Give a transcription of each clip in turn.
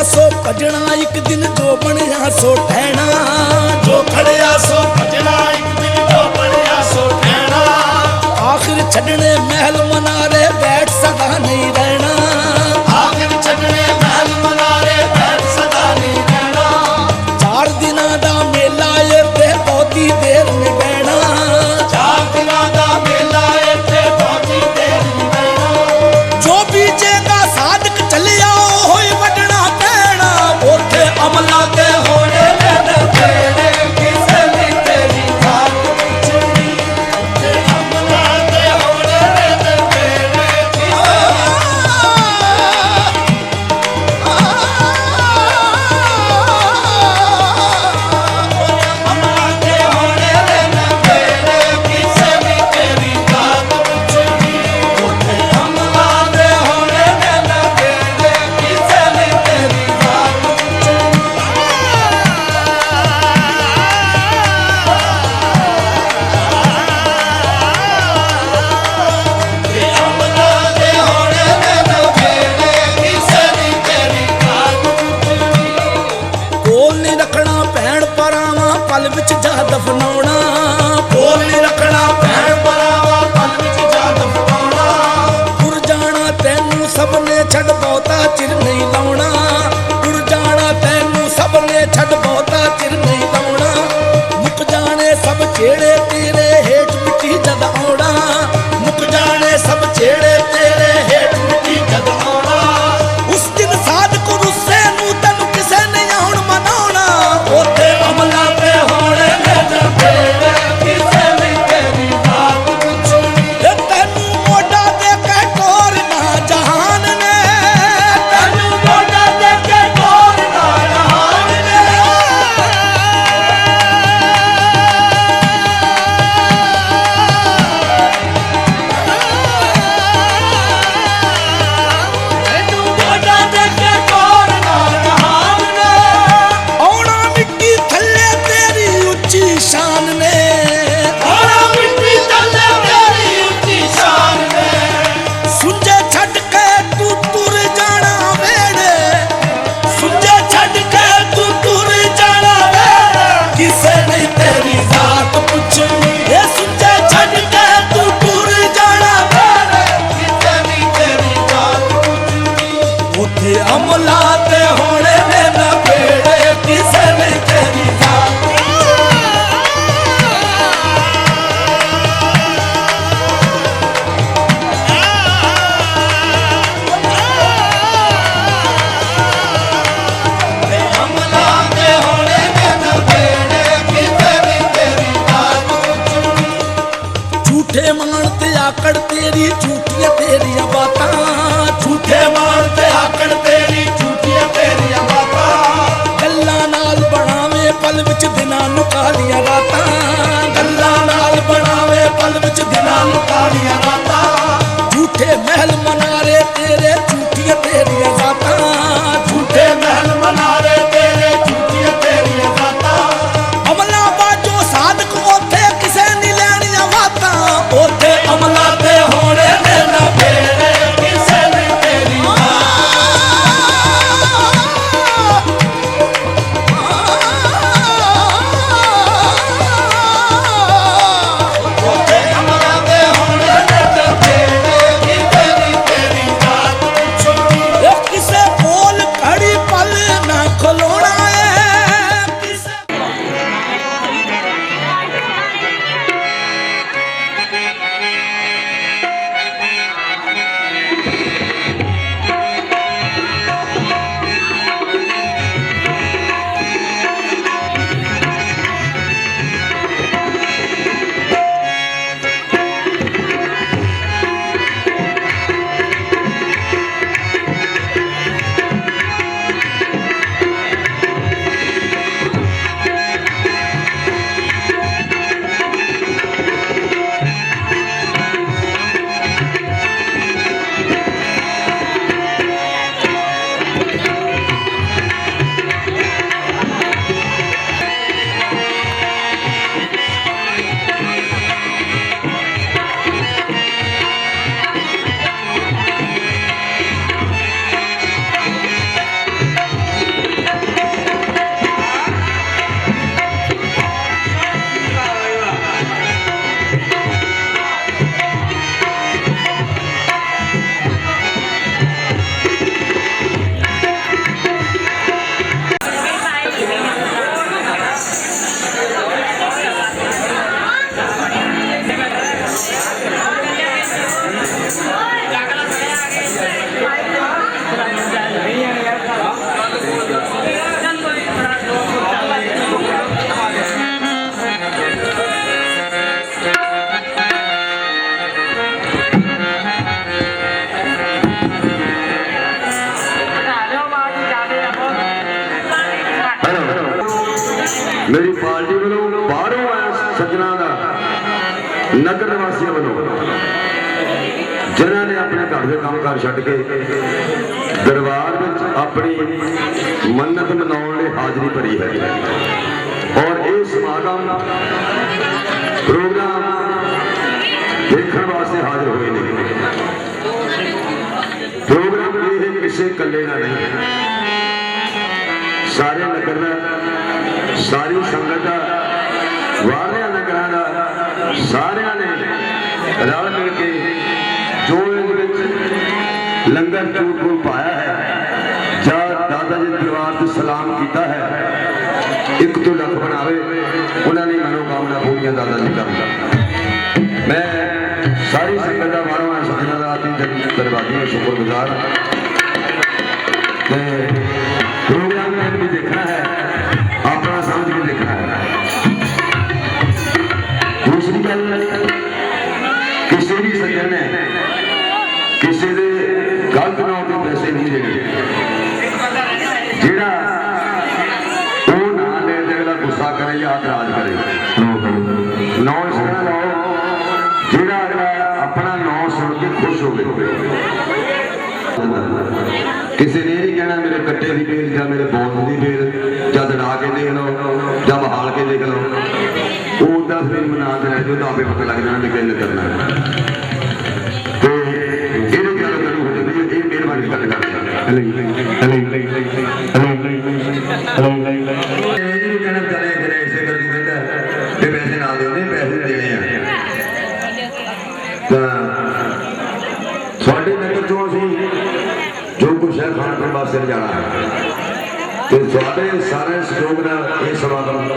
ਸੋ ਭਜਣਾ ਇੱਕ ਦਿਨ ਜੋ ਬਣਿਆ ਸੋ ਠਹਿਣਾ ਜੋ ਖੜਿਆ ਸੋ ਮੇਰੀ ਪਾਰਟੀ ਵੱਲੋਂ ਬਾਹਰੋਂ ਆਇਆ ਸੱਜਣਾ ਦਾ, ਨਗਰ ਨਿਵਾਸੀਆਂ ਵੱਲੋਂ। ਜਿਨ੍ਹਾਂ ਨੇ ਆਪਣੇ ਘਰ ਦੇ ਕੰਮਕਾਰ ਛੱਡ ਕੇ ਦਰਬਾਰ ਵਿੱਚ ਆਪਣੀ ਮੰਨਤ ਮਨਾਉਣ ਲਈ ਹਾਜ਼ਰੀ ਭਰੀ ਹੈ। ਔਰ ਇਹ ਸਮਾਗਮ ਪ੍ਰੋਗਰਾਮ ਦੇਖਣ ਵਾਸਤੇ ਹਾਜ਼ਰ ਹੋਏ ਨੇ। ਪ੍ਰੋਗਰਾਮ ਇਹ ਕਿਸੇ ਇਕੱਲੇ ਦਾ ਨਹੀਂ। ਸਾਰੇ ਨਗਰ ਦਾ ਸਾਰੀ ਸੰਗਤ ਦਾ, ਵਾਰਿਆਂ ਨਗਰਾਂ ਦਾ, ਸਾਰਿਆਂ ਨੇ ਰਲ ਮਿਲ ਕੇ ਜੋ ਇਹਦੇ ਵਿੱਚ ਲੰਗਰ ਚੂਰ ਕੋਲ ਪਾਇਆ ਹੈ, ਜਾਂ ਦਾਦਾ ਜੀ ਦੇ ਦਰਬਾਰ ਤੇ ਸਲਾਮ ਕੀਤਾ ਹੈ, ਇੱਕ ਤੋਂ ਲੱਖ ਬਣਾਵੇ, ਉਹਨਾਂ ਨੇ ਮਨੋਕਾਮਨਾ ਪੂਰੀਆਂ ਦਾਦਾ ਜੀ ਕਰਦਾ ਮੈਂ ਸਾਰੀ ਸੰਗਤ ਦਾ ਵਾਰੋਂ ਆ ਸੱਜਣਾ ਦਾ ਆਤੀ ਦਰਬਾਰੀ ਦਾ ਸ਼ੁਕਰਗੁਜ਼ਾਰ ਹਾਂ। ਤੇ ਕਿਸੇ ਵੀ ਸੱਜਣ ਨੇ ਕਿਸੇ ਦੇ ਗਲਤ ਨਾਮ ਤੇ ਪੈਸੇ ਨਹੀਂ ਦੇਣੇ। ਜਿਹੜਾ ਉਹ ਨਾ ਲੈ ਤੇ ਅਗਲਾ ਗੁੱਸਾ ਕਰੇ ਜਾਂ ਇਤਰਾਜ਼ ਕਰੇ। ਨੌ ਇਸ ਲਓ ਜਿਹੜਾ ਅਗਲਾ ਆਪਣਾ ਨਾਂ ਸੁਣ ਕੇ ਖੁਸ਼ ਹੋਵੇ। ਕਿਸੇ ਨੇ ਇਹ ਨਹੀਂ ਕਹਿਣਾ, ਮੇਰੇ ਕੱਟੇ ਦੀ ਬੇਲ ਜਾਂ ਮੇਰੇ ਬੋਲ ਦੀ ਬੇਲ ਜਾਂ ਦੜਾ ਕੇ ਦੇਖ ਲਓ, ਜਾਂ ਬਹਾਲ ਕੇ ਦੇਖ ਲਓ। ਮਨਾ ਜੋ ਤਾਂ ਆਪੇ ਪਤਾ ਲੱਗ ਜਾਣਾ ਕਿ ਕਿੰਨੇ ਕਰਨਾ ਹੈ। ਤੇ ਇਹਦੇ ਗੱਲ ਕਰੂ ਹੋ ਜਾਂਦੀ ਹੈ ਇਹ ਮਿਹਰਬਾਨੀ ਗੱਲ ਕਰਦਾ ਇਹ ਨਹੀਂ ਕਹਿਣਾ ਚਲੇ ਕਰੇ ਇਸੇ ਕਰਕੇ ਕਹਿੰਦਾ ਤੇ ਪੈਸੇ ਨਾ ਦਿੰਦੇ ਪੈਸੇ ਦੇਣੇ ਆ। ਤਾਂ ਤੁਹਾਡੇ ਨਗਰ ਚੋਂ ਅਸੀਂ ਜੋ ਕੁਛ ਹੈ ਖਾਣ ਪੀਣ ਵਾਸਤੇ ਜਾਣਾ ਤੇ ਤੁਹਾਡੇ ਸਾਰੇ ਸਹਿਯੋਗ ਨਾਲ ਇਹ ਸਮਾਗਮ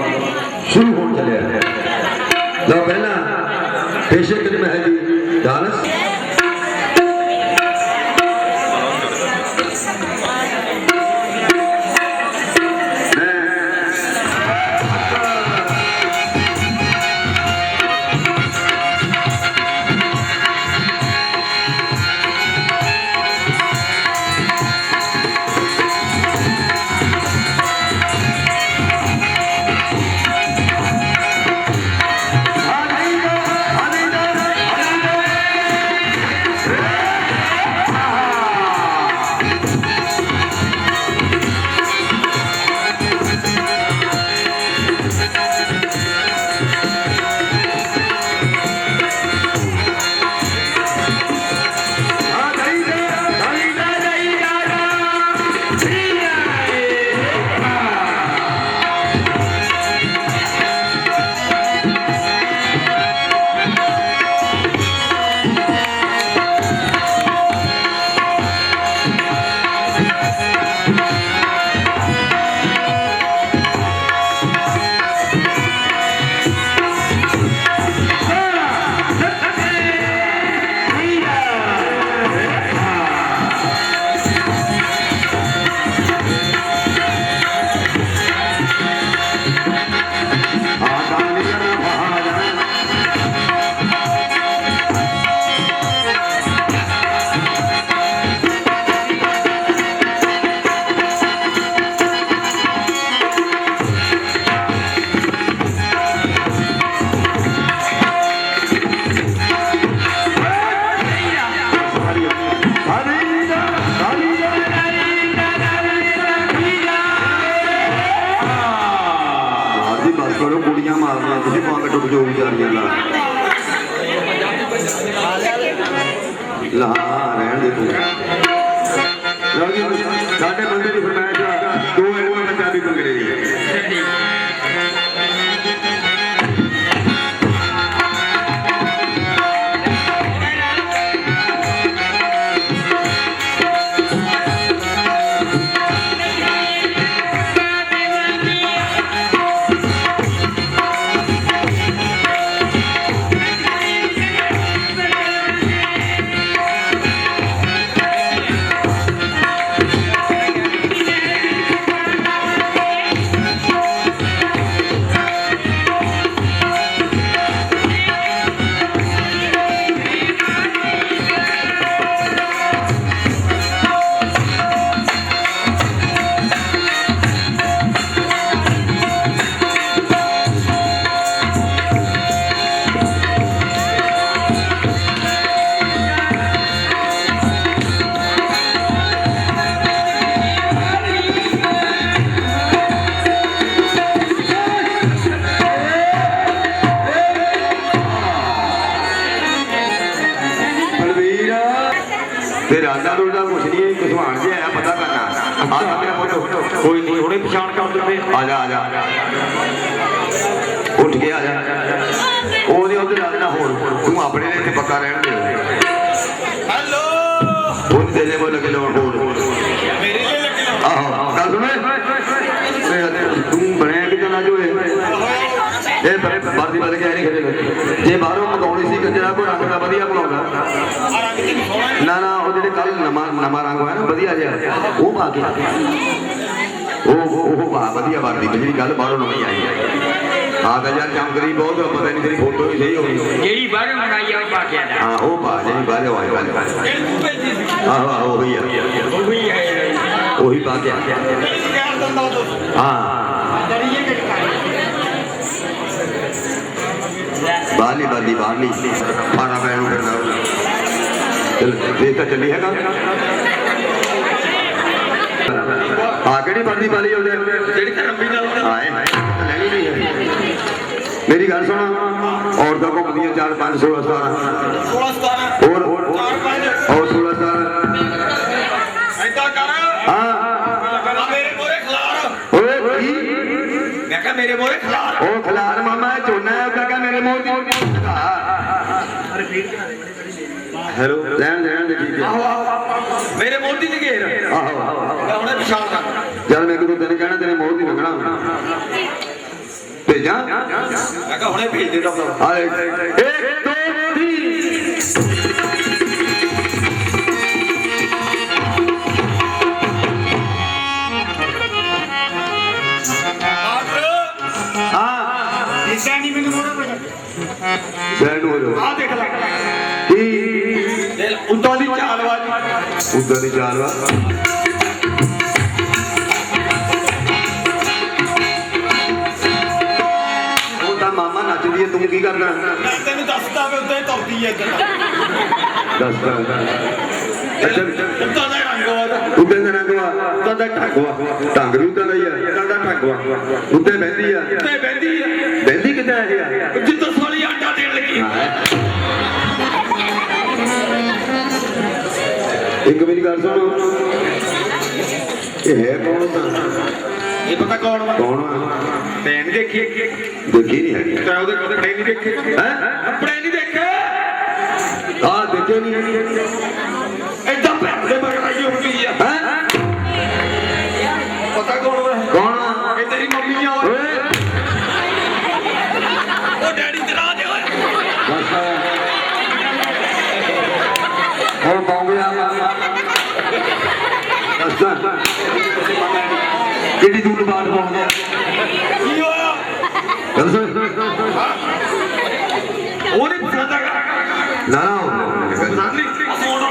ਤੇ ਰਾਜਾ ਤੋਂ ਦਾ ਪੁੱਛ ਲਈਏ ਕਿਸਮਾਨ ਜੇ ਆਇਆ ਪਤਾ ਕਰਨਾ। ਆ ਮੇਰਾ ਫੋਟੋ ਕੋਈ ਨਹੀਂ ਹੁਣੇ ਪਛਾਣ ਕਰ ਦਿੰਦੇ ਆ ਜਾ ਆ ਜਾ। ਉੱਠ ਕੇ ਆ ਜਾ। ਉਹਦੇ ਉਹਦੇ ਨਾਲ ਨਾ ਹੋਰ। ਤੂੰ ਆਪਣੇ ਨੇ ਇੱਥੇ ਪੱਕਾ ਰਹਿਣ ਦੇ। ਹੈਲੋ। ਹੁਣ ਤੇਰੇ ਮੋ ਲੱਗੇ ਲੋੜ ਹੋਰ। ਮੇਰੇ ਲਈ ਲੱਗੇ ਆਹੋ ਗੱਲ ਸੁਣੇ। ਤੂੰ ਬਣਿਆ ਕਿਦਾਂ ਨਾ ਜੋਏ। ਇਹ ਵਰਦੀ ਬਦਲ ਕੇ ਨਹੀਂ ਖੜੇ ਜੇ ਬਾਹਰੋਂ ਮੰਗਾਉਣੀ ਸੀ ਕੋ ਰੰਗ ਦਾ ਵਧੀਆ ਬਣਾਉਂਦਾ। ਆ ਨਾ ਨਾ ਉਹ ਜਿਹੜੇ ਕੱਲ ਨਵਾਂ ਨਵਾਂ ਰੰਗ ਹੋਇਆ ਨਾ ਵਧੀਆ ਜਿਹਾ ਉਹ ਪਾ ਕੇ। ਉਹ ਉਹ ਪਾ ਵਧੀਆ ਵਰਦੀ ਜਿਹੜੀ ਗੱਲ ਬਾਹਰੋਂ ਨਵੀਂ ਆਈ ਹੈ। ਹਾਂ ਤਾਂ ਯਾਰ ਚਮਕਦੀ ਬਹੁਤ ਆ, ਪਤਾ ਨਹੀਂ ਤੇਰੀ ਫੋਟੋ ਵੀ ਸਹੀ ਹੋਣੀ ਜਿਹੜੀ ਬਾਹਰੋਂ ਮੰਗਾਈ ਆ ਉਹ ਪਾ ਕੇ ਆ ਹਾਂ ਉਹ ਪਾ ਜਿਹੜੀ ਬਾਹਰੋਂ ਆਈ ਜਿਹੜੀ ਆਹੋ ਆਹੋ ਉਹੀ ਆ। ਉਹ ਵੀ ਹੈ ਉਹੀ ਪਾ ਕੇ ਆ। ਜਿਹੜੀ ਤੂੰ ਕਹਿ ਹਾਂ ਬਾਲੀ ਬਾਲੀ ਪਾਣਾ ਨੂੰ ਕਰਨਾ ਚਲ ਇਹ ਤਾਂ ਚੱਲੀ ਹੈਗਾ। ਆ ਕਿਹੜੀ ਵਰਦੀ ਵਾਲੀ ਉਹਦੇ? ਜਿਹੜੀ ਤੇ ਲੰਬੀ ਨਾਲ ਆਏ। ਮੇਰੀ ਗੱਲ ਸੁਣ। ਔਰਤਾਂ ਘੁੰਮਦੀਆਂ 4 5 16 17 16 17 ਹੋਰ ਹੋਰ ਚਾਰ ਪੰਜ। ਹੋਰ 16 17 ਐਦਾਂ ਕਰ। ਹਾਂ। ਮੇਰੇ ਮੋਰੇ ਖਲਾਰ। ਓਏ ਕੀ? ਮੈਂ ਕਿਹਾ ਮੇਰੇ ਮੋਰੇ ਖਲਾਰ। ਹੈਲੋ ਲੈਣ ਲੈਣ ਦੇ ਠੀਕ ਹੈ। ਆਹੋ ਮੇਰੇ ਮੋਢੀ ਤੇ ਘੇਰ। ਆਹੋ ਮੈਂ ਹੁਣੇ ਪਛਾਣ ਲਾਂ ਜਦ ਮੈਂ ਕਿਹਨੂੰ ਦਿਨ ਕਹਿਣਾ ਤੇਰੇ ਮੋਢੀ ਲੰਘਣਾ ਭੇਜਾਂ? ਮੈਂ ਕਿਹਾ ਹੁਣੇ ਭੇਜ ਦੇ ਡਾਕਟਰ ਹਾਲੇ 1 2 3 ਉਦੋਂ ਦੀ ਚਾਲ ਵਾਜੀ ਉਦਾਂ ਦੀ ਚਾਲ ਵਾ ਉਹ ਤਾਂ ਮਾਮਾ ਨੱਚਦੀ ਹੈ ਤੂੰ ਕੀ ਕਰਨਾ ਮੈਂ ਤੈਨੂੰ ਦੱਸਦਾ ਵੇ ਉਦੋਂ ਹੀ ਤੁਰਦੀ ਐ ਇਦਾਂ ਦੱਸ ਅੱਛਾ। ਉਦਾਂ ਦਾ ਹੀ ਰੰਗ ਉਹਦਾ ਉੱਤੇ ਦਾ ਰੰਗਵਾ ਉੱਤੇ ਦਾ ਠੱਗਵਾ ਢੰਗ ਵੀ ਉੱਤੇ ਦਾ ਹੀ ਆ। ਉੱਤੇ ਦਾ ਠੱਗਵਾ ਉੱਤੇ ਬਹਿੰਦੀ ਆ। ਤੇ ਬੈਠੀ ਐ ਬਹਿੰਦੀ ਕਿੱਦਾਂ ਇਹ ਆ? ਜਿੱਦੋਂ ਸਾਲੀ ਆਟਾ ਦੇਣ ਲੱਗੀ। ਇੱਕ ਮੇਰੀ ਗੱਲ ਸੁਣੋ ਇਹ ਹੈ ਕੌਣ ਇਹ ਪਤਾ ਕੌਣ ਕੌਣ ਆ? ਤੇ ਨਹੀਂ ਦੇਖੀ ਦੇਖੀ ਨਹੀਂ ਹੈਗੀ। ਤੇ ਉਹਦੇ ਕੱਪੜੇ ਨਹੀਂ ਦੇਖੇ। ਹੈ? ਕੱਪੜੇ ਨਹੀਂ ਦੇਖੇ। ਆ ਦੇਖੇ ਨਹੀਂ ਨਾ ਨਾ ਪਸੰਦ ਨਹੀਂ ਸੋਣ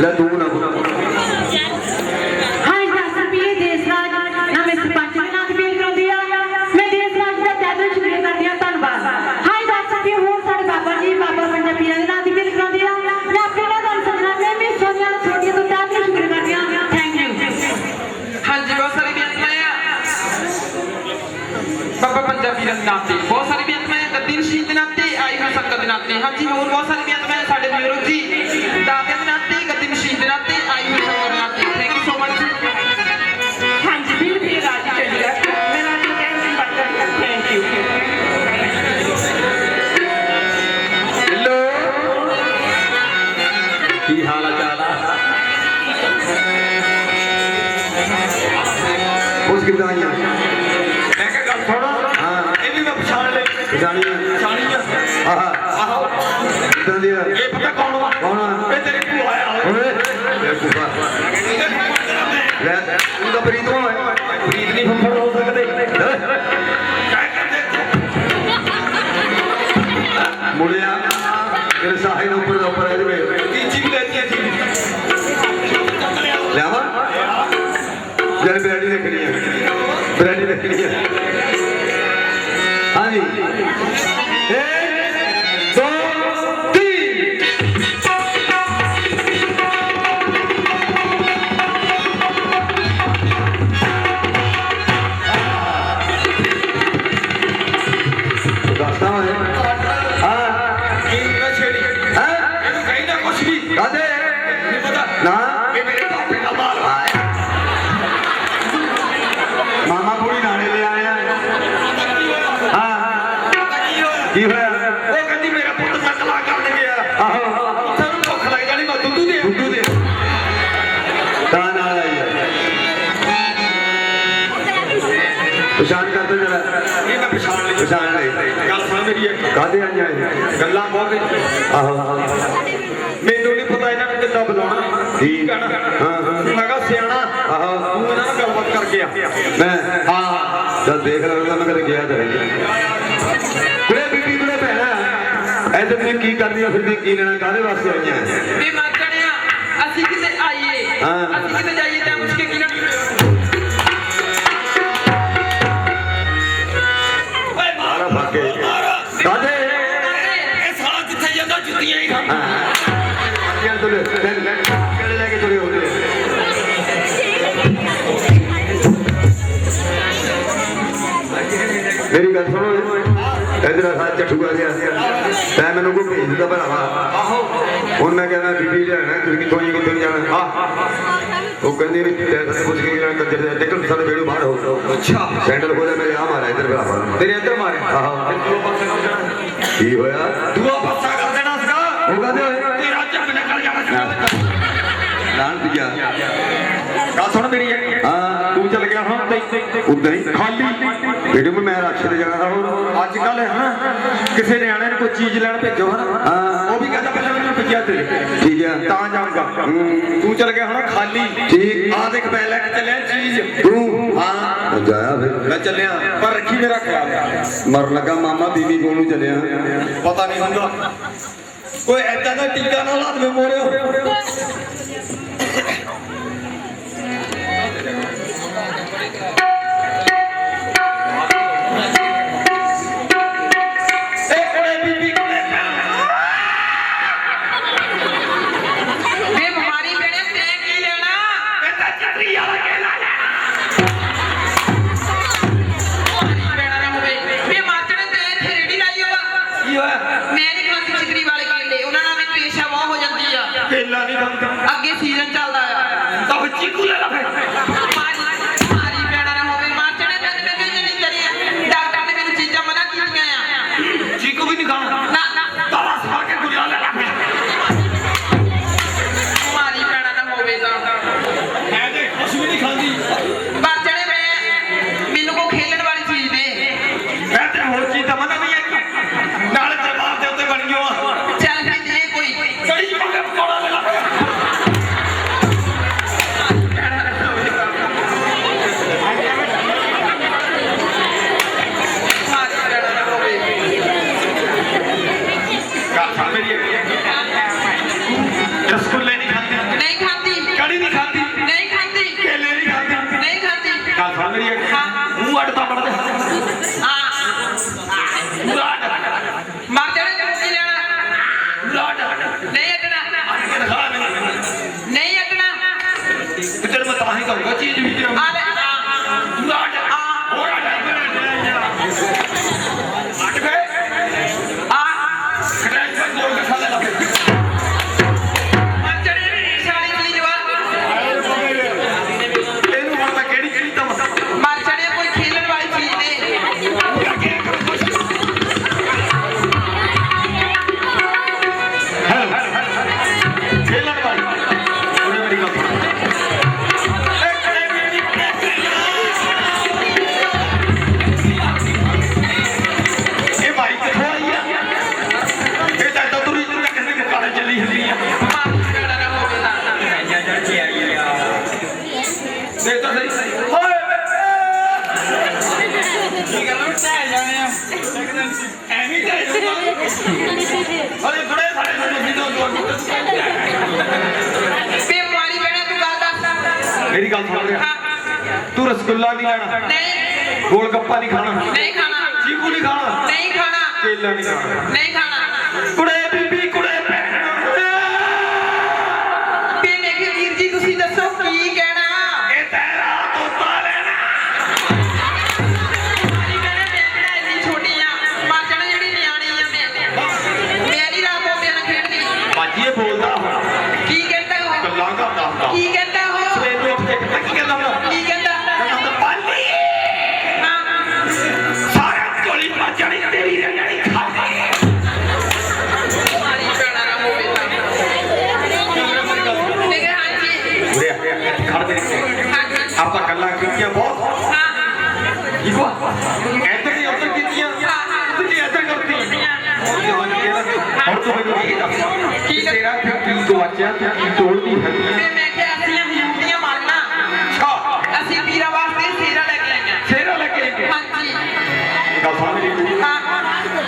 ਲੈ ਤੂੰ ਪਛਾਣੀ ਆ। ਆਹ ਕਿੱਦਾਂ ਦੀ ਆ ਇਹ ਪਤਾ ਕੌਣ ਵਾ? ਕੌਣ ਆ? ਇਹ ਤੇਰੀ ਭੂਆ ਆ। ਓਏ। ਇਹ ਕੁਫਾ ਲੈ ਤੂੰ ਤਾਂ ਪ੍ਰੀਤ ਹੋਏ ਪ੍ਰੀਤ ਨਹੀਂ ਫੰਫੜ ਹੋ ਸਕਦੇ। ਮੁੜਿਆ। ਤੇਰੇ ਸਾਹੇ ਦੇ ਉੱਪਰ ਉੱਪਰ ਕੀ ਹੋਇਆ? ਉਹ ਕਹਿੰਦੀ ਮੇਰਾ ਪੁੱਤ ਨਕਲਾ ਕਰਨ ਗਿਆ ਆਹੋ। ਉੱਥੇ ਨੂੰ ਭੁੱਖ ਲੱਗ ਜਾਣੀ ਮੈਂ ਦੁੱਧ ਦੇ ਦੁੱਧੂ ਦੇ। ਤਾਂ ਨਾਲ ਆਈ ਪਛਾਣ ਕਰਦੇ ਜਰਾ। ਇਹ ਮੈਂ ਪਛਾਣ ਲਈ। ਪਛਾਣ ਲਈ। ਗੱਲ ਸੁਣ ਮੇਰੀ ਇੱਕ। ਕਾਦੇ ਆਈਆਂ ਇਹ? ਗੱਲਾਂ ਬਹੁਤ ਆਹੋ। ਮੈਨੂੰ ਨਹੀਂ ਪਤਾ ਇਹਨਾਂ ਨੂੰ ਕਿੱਦਾਂ ਬੁਲਾਉਣਾ। ਠੀਕ। ਹੈ ਹਾਂ। ਮੈਂ ਕਿਹਾ ਸਿਆਣਾ ਆਹੋ। ਤੂੰ ਇਹਨਾਂ ਨਾਲ ਗੱਲਬਾਤ ਕਰਕੇ ਆ। ਮੈਂ ਹਾਂ। ਜਦ ਦੇਖ ਰਿਹਾ ਮੈਂ ਕਦੇ ਗਿਆ ਤਾਂ ਐਦਾਂ ਨੇ ਕੀ ਕਰਦੀਆਂ ਫਿਰਦੀ ਕੀ ਲੈਣਾ ਕਾਦੇ ਵਾਸਤੇ ਆਈਆਂ? ਵੀ ਮਾਤੜਿਆ ਅਸੀਂ ਕਿਤੇ ਆਈਏ ਹਾਂ। ਅਸੀਂ ਕਿਤੇ ਜਾਈਏ ਤਾਂ ਮੁਸ਼ਕਿਲ ਕੀ ਨਾ ਓਏ ਸਾਰਾ ਫਾਕੇ। ਕਾਦੇ ਇਹ ਸਾਲਾ ਜਿੱਥੇ ਜਾਂਦਾ ਜੁੱਤੀਆਂ ਹੀ ਖਾਂਦਾ। ਅੱਗੇ ਤੁਲੇ ਕਿਹੜੇ ਲੈ ਕੇ ਤੁਰੇ ਹੋਦੇ ਮੇਰੀ ਗੱਲ ਸੁਣੋ ਇਧਰ ਆ ਚੱਠੂ ਆ। ਗਿਆ ਤੈ ਮੈਨੂੰ ਕੋਈ ਭੇਜ ਦਿੱਤਾ ਭਰਾਵਾ। ਆਹੋ ਹੁਣ ਮੈਂ ਕਹਿੰਦਾ ਬੀਬੀ ਲੈਣਾ ਤੁਸੀਂ ਕਿੱਥੋਂ ਆਈ ਕਿੱਥੋਂ ਜਾਣਾ? ਆਹ। ਉਹ ਕਹਿੰਦੀ ਵੀ ਤੈ ਤਾਂ ਪੁੱਛ ਕੇ ਜਿਹੜਾ ਕੰਜਰ ਦੇ ਟਿਕਟ ਸਾਡੇ ਬੇੜੋਂ ਬਾਹਰ ਹੋ ਅੱਛਾ। ਸੈਂਡਲ ਖੋਲੇ ਮੇਰੇ ਆ ਮਾਰਾ ਇਧਰ ਭਰਾਵਾ। ਤੇਰੇ ਇੱਧਰ ਮਾਰੇ ਆਹੋ। ਕੀ ਹੋਇਆ? ਦੂਆ ਪਾਸਾ ਕਰ ਦੇਣਾ ਸੀਗਾ। ਉਹ ਕਹਿੰਦੇ ਹੋਏ? ਤੇਰਾ ਜੱਬ ਨਿਕਲ ਜਾਣਾ ਸੀ ਨਾਂ ਦਿਆ ਗੱਲ ਸੁਣ ਮੇਰੀ। ਹਾਂ। ਤੂੰ ਚੱਲ ਗਿਆ ਤੇ ਉਦਾਂ ਹੀ ਖਾਲੀ। ਵੀਡੀਓ ਮੈਂ ਰਾਖਸ਼ ਤੇ ਜਾਣਾ ਹੋਰ ਅੱਜ ਕੱਲ ਹੈ ਨਾ ਕਿਸੇ ਨਿਆਣੇ ਨੂੰ ਕੋਈ ਚੀਜ਼ ਲੈਣ ਭੇਜੋ ਹਨਾ। ਹਾਂ। ਉਹ ਵੀ ਕਹਿੰਦਾ ਪਹਿਲਾਂ ਮੈਨੂੰ ਭੇਜਿਆ ਤੇ ਠੀਕ ਹੈ। ਤਾਂ ਜਾਊਂਗਾ। ਹੂੰ। ਤੂੰ ਚੱਲ ਗਿਆ ਹੁਣ ਖਾਲੀ। ਠੀਕ। ਆ ਦੇਖ ਮੈਂ ਲੈ ਕੇ ਚੱਲਿਆ ਚੀਜ਼। ਤੂੰ ਹਾਂ। ਜਾਇਆ ਫਿਰ। ਮੈਂ ਚੱਲਿਆ ਪਰ ਰੱਖੀ ਮੇਰਾ ਖਿਆਲ ਮਰ ਲੱਗਾ ਮਾਮਾ ਬੀਬੀ ਕੋਲ ਨੂੰ ਚੱਲਿਆ। ਪਤਾ ਨਹੀਂ ਹੁੰਦਾ। ਕੋਈ ਐਦਾਂ ਦਾ ਟੀਕਾ ਨਾ ਲਾ ਦੇਵੇ Ale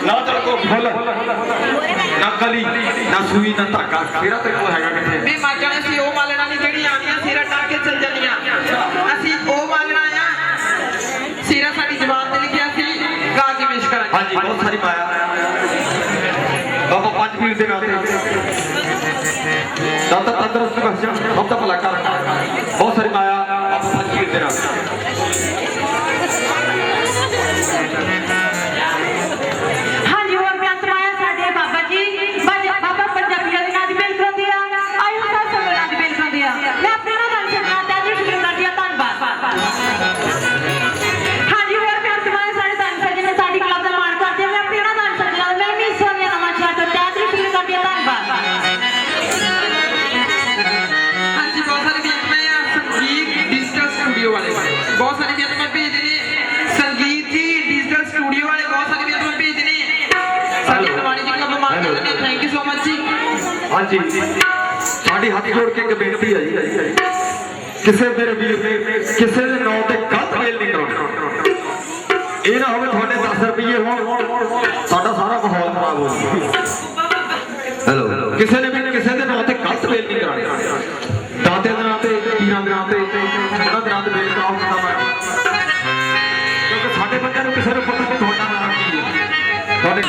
ਨਾ ਤੇਰੇ ਕੋ ਫੁੱਲ ਨਾ ਕਲੀ ਨਾ ਸੂਈ ਨਾ ਧਾਗਾ। ਤੇਰਾ ਤੇਰੇ ਕੋ ਹੈਗਾ ਕਿੱਥੇ? ਮੈਂ ਮਾਜਣਾ ਸੀ ਉਹ ਮਾਲਣਾ ਨਹੀਂ ਜਿਹੜੀ ਆਂਦੀਆਂ ਸਿਰਾ ਟਾਕ ਕੇ ਚੱਲ ਜਾਂਦੀਆਂ। ਅਸੀਂ ਉਹ ਮਾਲਣਾ ਆ। ਸਿਰਾ ਸਾਡੀ ਜ਼ਬਾਨ ਤੇ ਲਿਖਿਆ ਸੀ ਗਾ ਕੇ ਕਰਾਂਗੇ। ਹਾਂਜੀ ਬਹੁਤ ਸਾਰੀ ਮਾਇਆ। ਬਾਬਾ ਪੰਜ ਪੀਰ ਦੇ ਨਾਂ ਤੇ। ਦਾਤਾ ਤੰਦਰੁਸਤ ਬਖਸ਼ਾ ਬਹੁਤ ਭਲਾ ਬਹੁਤ ਸਾਰੀ ਮਾਇਆ ਬਾਬਾ ਪੰਜ ਪੀਰ ਦੇ ਨਾਂ ਹਾਂਜੀ। ਸਾਡੀ ਹੱਥ ਜੋੜ ਕੇ ਇੱਕ ਬੇਨਤੀ ਹੈ ਕਿਸੇ ਮੇਰੇ ਵੀਰ ਨੇ ਕਿਸੇ ਦੇ ਨਾਂ ਤੇ ਗਲਤ ਮੇਲ ਨਹੀਂ ਕਰਾਉਣਾ। ਇਹ ਨਾ ਹੋਵੇ ਤੁਹਾਡੇ 10 ਰੁਪਏ ਹੋਣ। ਸਾਡਾ ਸਾਰਾ ਮਾਹੌਲ ਖਰਾਬ ਹੋ ਜਾਵੇ ਹੈਲੋ ਕਿਸੇ ਨੇ ਵੀ ਕਿਸੇ ਦੇ ਨਾਂ ਤੇ ਗਲਤ ਮੇਲ ਨਹੀਂ ਕਰਾਉਣਾ। ਦਾਤੇ ਦੇ ਨਾਂ ਤੇ ਪੀਰਾਂ ਦੇ ਨਾਂ ਤੇ ਉਹਨਾਂ ਦੇ ਨਾਂ ਤੇ ਮੇਲ ਕਿਉਂਕਿ ਸਾਡੇ ਬੱਚਿਆਂ ਨੂੰ ਕਿਸੇ ਨੂੰ ਪਤਾ ਨਹੀਂ ਤੁਹਾਡਾ ਨਾਂ ਕੀ ਹੈ। ਤੁਹਾਡੇ